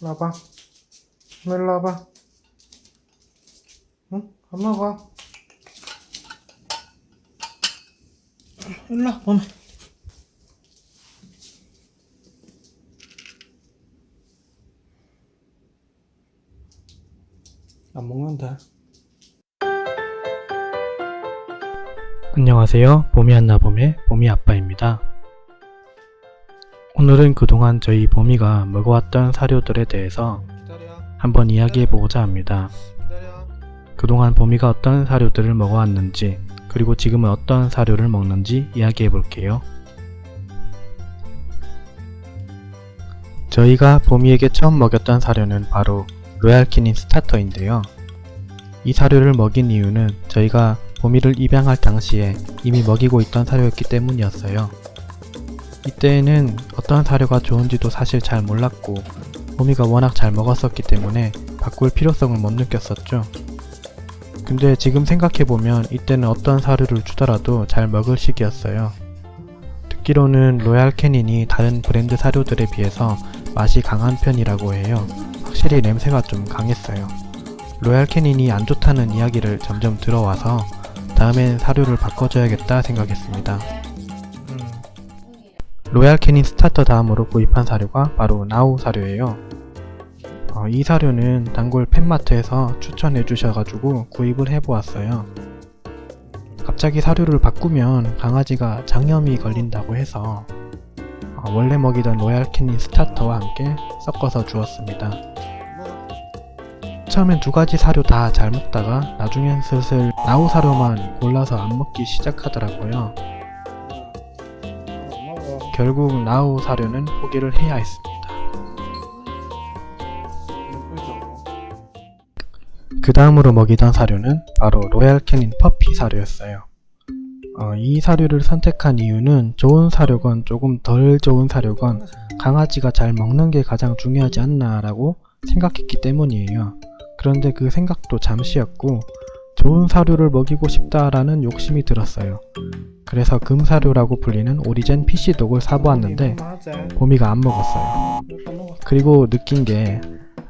일로 와봐. 너 일로 와봐. 응? 엄마 봐. 일로 와, 엄마. 안 먹는다. 안녕하세요. 봄이 한나봄의 봄이 아빠입니다. 오늘은 그동안 저희 봄이가 먹어왔던 사료들에 대해서 한번 이야기해보고자 합니다. 그동안 봄이가 어떤 사료들을 먹어왔는지, 그리고 지금은 어떤 사료를 먹는지 이야기해볼게요. 저희가 봄이에게 처음 먹였던 사료는 바로 로얄키닌 스타터인데요. 이 사료를 먹인 이유는 저희가 봄이를 입양할 당시에 이미 먹이고 있던 사료였기 때문이었어요. 이때에는 어떤 사료가 좋은지도 사실 잘 몰랐고 봄이가 워낙 잘 먹었었기 때문에 바꿀 필요성을 못 느꼈었죠. 근데 지금 생각해보면 이때는 어떤 사료를 주더라도 잘 먹을 시기였어요. 듣기로는 로얄 캐닌이 다른 브랜드 사료들에 비해서 맛이 강한 편이라고 해요. 확실히 냄새가 좀 강했어요. 로얄 캐닌이 안 좋다는 이야기를 점점 들어와서 다음엔 사료를 바꿔줘야겠다 생각했습니다. 로얄 캐닌 스타터 다음으로 구입한 사료가 바로 나우 사료예요. 어, 이 사료는 단골 펫마트에서 추천해 주셔가지고 구입을 해보았어요. 갑자기 사료를 바꾸면 강아지가 장염이 걸린다고 해서 어, 원래 먹이던 로얄 캐닌 스타터와 함께 섞어서 주었습니다. 처음엔 두 가지 사료 다 잘 먹다가 나중엔 슬슬 나우 사료만 골라서 안 먹기 시작하더라고요. 결국 나우 사료는 포기를 해야 했습니다. 그 다음으로 먹이던 사료는 바로 로얄 캐닌 퍼피 사료였어요. 어, 이 사료를 선택한 이유는 좋은 사료건 조금 덜 좋은 사료건 강아지가 잘 먹는 게 가장 중요하지 않나라고 생각했기 때문이에요. 그런데 그 생각도 잠시였고 좋은 사료를 먹이고 싶다라는 욕심이 들었어요. 그래서 금사료라고 불리는 오리젠 PC독을 사보았는데 봄이가 안 먹었어요. 그리고 느낀 게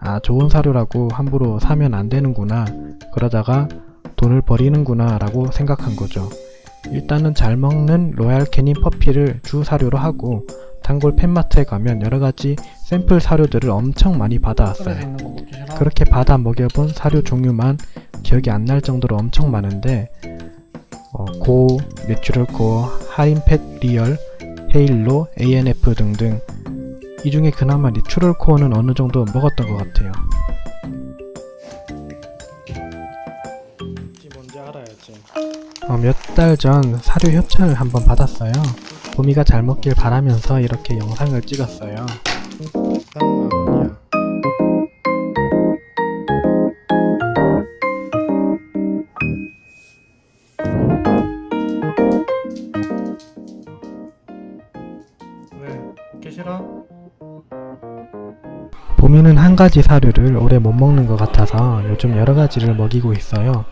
아, 좋은 사료라고 함부로 사면 안 되는구나. 그러다가 돈을 버리는구나 라고 생각한 거죠. 일단은 잘 먹는 로얄 캐닌 퍼피를 주 사료로 하고 단골 펫마트에 가면 여러 가지 샘플 사료들을 엄청 많이 받아왔어요. 그렇게 받아 먹여본 사료 종류만 기억이 안 날 정도로 엄청 많은데 어, 고, 내추럴 코어, 하인펫 리얼, 헤일로, ANF 등등 이 중에 그나마 내추럴 코어는 어느 정도 먹었던 것 같아요. 뭔지 알아야지. 어, 몇달 전 사료 협찬을 한번 받았어요. 봄이가 잘 먹길 바라면서 이렇게 영상을 찍었어요. 봄이는 한 가지 사료를 오래 못 먹는 것 같아서 요즘 여러 가지를 먹이고 있어요.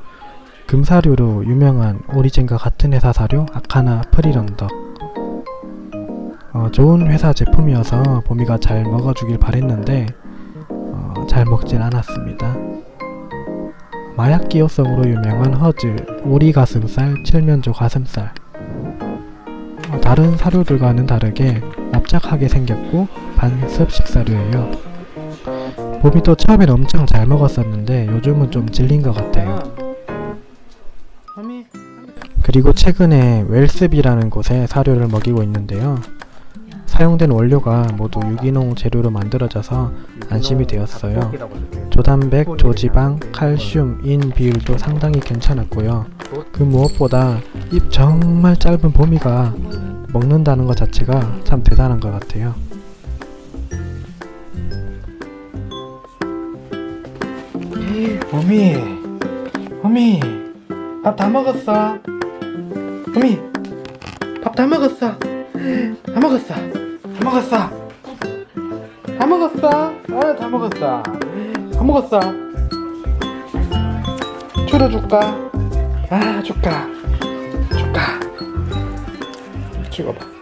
금사료로 유명한 오리젠과 같은 회사 사료 아카나 프리런덕. 어, 좋은 회사 제품이어서 봄이가 잘 먹어주길 바랬는데 어, 잘 먹진 않았습니다. 마약 기호성으로 유명한 허즈, 오리 가슴살, 칠면조 가슴살. 어, 다른 사료들과는 다르게 납작하게 생겼고 반습 식 사료예요. 봄이도 처음엔 엄청 잘 먹었었는데 요즘은 좀 질린 것 같아요. 그리고 최근에 웰스비라는 곳에 사료를 먹이고 있는데요. 사용된 원료가 모두 유기농 재료로 만들어져서 안심이 되었어요. 조단백, 조지방, 칼슘, 인 비율도 상당히 괜찮았고요. 그 무엇보다 입 정말 짧은 봄이가 먹는다는 것 자체가 참 대단한 것 같아요. 봄이, 봄이, 밥다 먹었어. 봄이, 밥다 먹었어. 다 먹었어. 다 먹었어. 다 먹었어. 아, 다 먹었어. 다 먹었어. 추려 줄까? 아, 줄까? 去过吧。